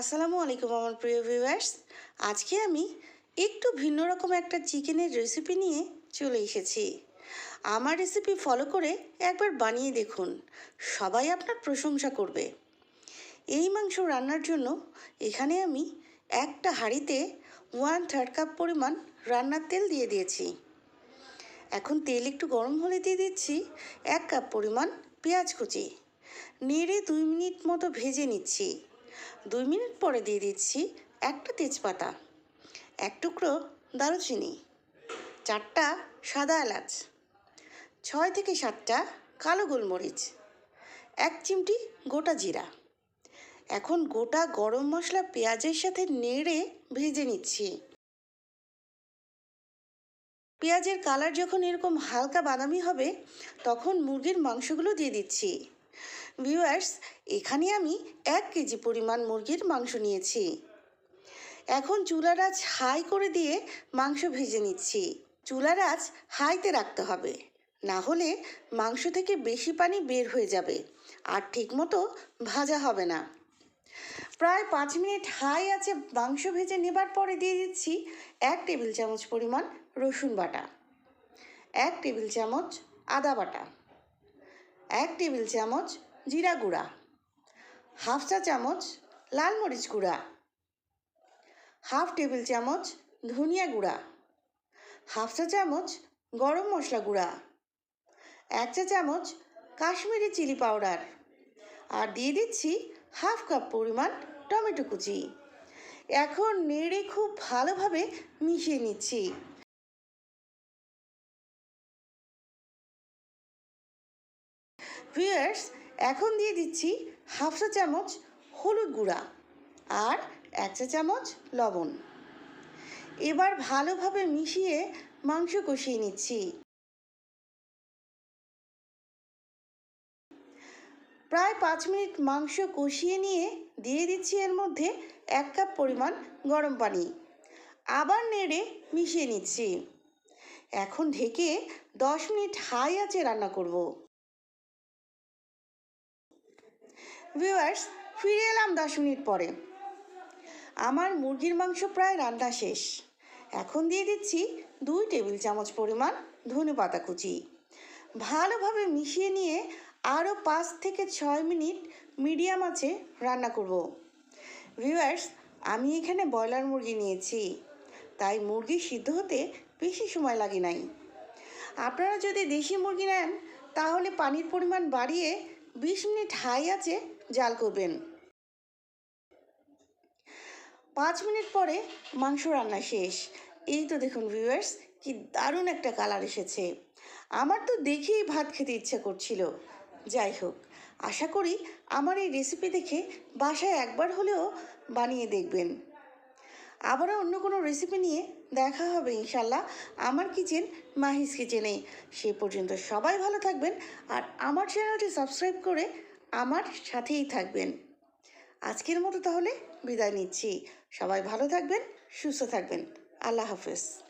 আসসালামু আলাইকুম আমার প্রিয় ভিউয়ার্স আজকে আমি একটু ভিন্ন রকম একটা চিকেনের রেসিপি নিয়ে চলে এসেছি। আমার রেসিপি ফলো করে একবার বানিয়ে দেখুন। সবাই আপনার প্রশংসা করবে। এই মাংস রান্নার জন্য এখানে আমি একটা হাঁড়িতে ওয়ান থার্ড কাপ পরিমাণ রান্নার তেল দিয়ে দিয়েছি। এখন তেল একটু গরম হলে দিয়ে দিচ্ছি এক কাপ পরিমাণ পেঁয়াজ কুচি। নেড়ে দুই মিনিট মতো ভেজে নিচ্ছি। দুই মিনিট পরে দিয়ে দিচ্ছি একটা তেজপাতা, এক টুকরো দারুচিনি, চারটা সাদা এলাচ, ছয় থেকে সাতটা কালো গোলমরিচ, এক চিমটি গোটা জিরা। এখন গোটা গরম মশলা পেঁয়াজের সাথে নেড়ে ভেজে নিচ্ছি। পেঁয়াজের কালার যখন এরকম হালকা বাদামি হবে, তখন মুরগির মাংসগুলো দিয়ে দিচ্ছি। ভিউয়ার্স এখানে আমি এক কেজি পরিমাণ মুরগির মাংস নিয়েছি। এখন চুলার আঁচ হাই করে দিয়ে মাংস ভেজে নিচ্ছি। চুলার আঁচ হাইতে রাখতে হবে। না হলে মাংস থেকে বেশি পানি বের হয়ে যাবে আর ঠিকমতো ভাজা হবে না। প্রায় পাঁচ মিনিট হাই আছে মাংস ভেজে নেবার পরে দিয়ে দিচ্ছি এক টেবিল চামচ পরিমাণ রসুন বাটা, এক টেবিল চামচ আদা বাটা, এক টেবিল চামচ জিরা গুঁড়া। হাফ চা চামচ লাল মরিচ গুঁড়া। হাফ টেবিল চামচ ধনিয়া গুঁড়া। হাফ চা চামচ গরম মশলা গুঁড়া। এক চা চামচ কাশ্মীরি চিলি পাউডার। আর দিয়ে দিচ্ছি হাফ কাপ পরিমাণ টমেটো কুচি। এখন নেড়ে খুব ভালোভাবে মিশিয়ে নিচ্ছি। ভিউয়ার্স এখন দিয়ে দিচ্ছি হাফ চা চামচ হলুদ গুঁড়া আর এক চা চামচ লবণ। এবার ভালোভাবে মিশিয়ে মাংস কষিয়ে নিচ্ছি। প্রায় পাঁচ মিনিট মাংস কষিয়ে নিয়ে দিয়ে দিচ্ছি এর মধ্যে এক কাপ পরিমাণ গরম পানি। আবার নেড়ে মিশিয়ে নিচ্ছি। এখন ঢেকে দশ মিনিট হাই আঁচে রান্না করব। ভিউয়ার্স ফিরে এলাম দশ মিনিট পরে। আমার মুরগির মাংস প্রায় রান্না শেষ। এখন দিয়ে দিচ্ছি দুই টেবিল চামচ পরিমাণ ধনে পাতা কুচি। ভালোভাবে মিশিয়ে নিয়ে আরও পাঁচ থেকে ছয় মিনিট মিডিয়াম আছে রান্না করব। ভিউয়ার্স আমি এখানে ব্রয়লার মুরগি নিয়েছি। তাই মুরগি সিদ্ধ হতে বেশি সময় লাগে নাই। আপনারা যদি দেশি মুরগি নেন, তাহলে পানির পরিমাণ বাড়িয়ে বিশ মিনিট হাই আছে, জাল করবেন। পাঁচ মিনিট পরে মাংস রান্না শেষ। এই তো দেখুন ভিউয়ার্স কি দারুণ একটা কালার এসেছে। আমার তো দেখেই ভাত খেতে ইচ্ছা করছিল। যাই হোক, আশা করি আমার এই রেসিপি দেখে বাসায় একবার হলেও বানিয়ে দেখবেন। আবারও অন্য কোনো রেসিপি নিয়ে দেখা হবে ইনশাল্লাহ আমার কিচেন মাহিস কিচেনে সে পর্যন্ত সবাই ভালো থাকবেন আর আমার চ্যানেলটি সাবস্ক্রাইব করে আমার সাথেই থাকবেন। আজকের মতো তাহলে বিদায় নিচ্ছি। সবাই ভালো থাকবেন, সুস্থ থাকবেন। আল্লাহ হাফেজ।